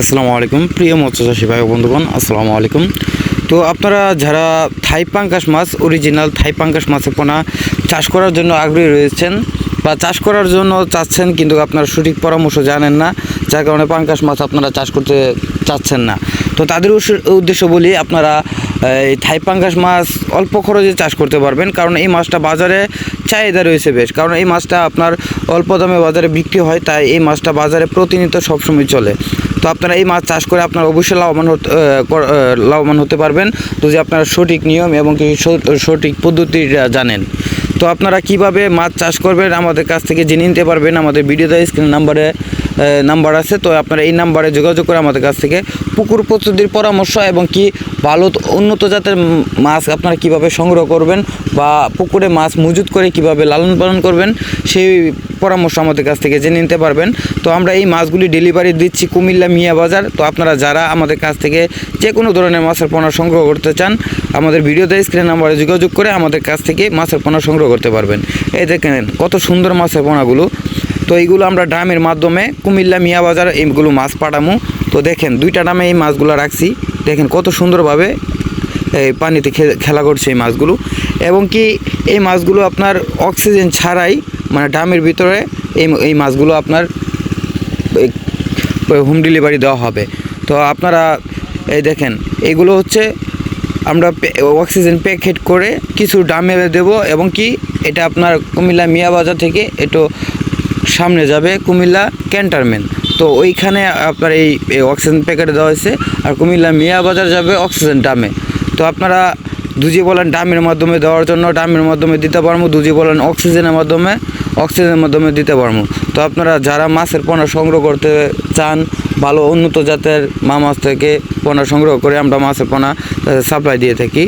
আসসালামু আলাইকুম। প্রিয় মৎস্যচাষী ভাই বন্ধুগণ, আসসালামু আলাইকুম। তো আপনারা যারা থাই পাঙ্কাশ মাছ অরিজিনাল থাই পাঙ্কাশ মাছের পোনা চাষ করার জন্য আগ্রহী রয়েছেন বা চাষ করার জন্য চাচ্ছেন কিন্তু আপনারা সঠিক পরামর্শ জানেন না, যার কারণে পাঙ্কাশ মাছ আপনারা চাষ করতে চাচ্ছেন না। তো তাদের উদ্দেশ্য বলি আপনারা, এই থাই পাঙ্কাশ মাছ অল্প খরচে চাষ করতে পারবেন, কারণ এই মাছটা বাজারে চাহিদা রয়েছে বেশ। কারণ এই মাছটা আপনার অল্প দামে বাজারে বিক্রি হয়, তাই এই মাছটা বাজারে প্রতিনিয়ত সবসময় চলে। তো আপনারা এই মাছ চাষ করে আপনারা অবশ্যই লাভবান লাভবান হতে পারবেন। যদি আপনারা সঠিক নিয়ম এবং সঠিক পদ্ধতি জানেন। তো আপনারা কীভাবে মাছ চাষ করবেন আমাদের কাছ থেকে জেনে নিতে পারবেন আমাদের ভিডিওতে স্ক্রিন নাম্বারে। নাম্বার আছে, তো আপনারা এই নাম্বারে যোগাযোগ করে আমাদের কাছ থেকে পুকুর প্রস্তুতির পরামর্শ এবং কি ভালো উন্নত জাতের মাছ আপনারা কীভাবে সংগ্রহ করবেন বা পুকুরে মাছ মজুত করে কীভাবে লালন পালন করবেন, সেই পরামর্শ আমাদের কাছ থেকে জেনে নিতে পারবেন। তো আমরা এই মাছগুলি ডেলিভারি দিচ্ছি কুমিল্লা মিয়া বাজার। তো আপনারা যারা আমাদের কাছ থেকে যে কোনো ধরনের মাছের পোনা সংগ্রহ করতে চান, আমাদের ভিডিওতে স্ক্রিন নাম্বারে যোগাযোগ করে আমাদের কাছ থেকে মাছের পোনা সংগ্রহ করতে পারবেন। এই দেখেন কত সুন্দর মাছের পোনাগুলো। তো এইগুলো আমরা ড্রামের মাধ্যমে কুমিল্লা মিয়া বাজার এইগুলো মাছ পাঠামু। তো দেখেন, দুইটা ড্রামে এই মাছগুলো রাখছি। দেখেন কত সুন্দরভাবে এই পানিতে খেলা করছে এই মাছগুলো। এবং কি এই মাছগুলো আপনার অক্সিজেন ছাড়াই মানে ড্রামের ভিতরে এই এই মাছগুলো আপনার হোম ডেলিভারি দেওয়া হবে। তো আপনারা এই দেখেন, এগুলো হচ্ছে আমরা অক্সিজেন প্যাকেট করে কিছু ডামে দেব এবং কি এটা আপনার কুমিল্লা মিয়া বাজার থেকে একটু সামনে যাবে কুমিল্লা ক্যান্টারমেন্ট। তো ওইখানে আপনার এই অক্সিজেন প্যাকেটে দেওয়া হয়েছে আর কুমিল্লা মিয়া বাজার যাবে অক্সিজেন ডামে তো আপনারা দুজি বলেন ডামের মাধ্যমে দেওয়ার জন্য ডামের মাধ্যমে দিতে পারব দুজি বলেন অক্সিজেনের মাধ্যমে অক্সিজেনের মাধ্যমে দিতে পারব তো আপনারা যারা মাছের পোনা সংগ্রহ করতে চান, ভালো উন্নত জাতের মা মাছ থেকে পোনা সংগ্রহ করে আমরা মাছের পোনা সাপ্লাই দিয়ে থাকি।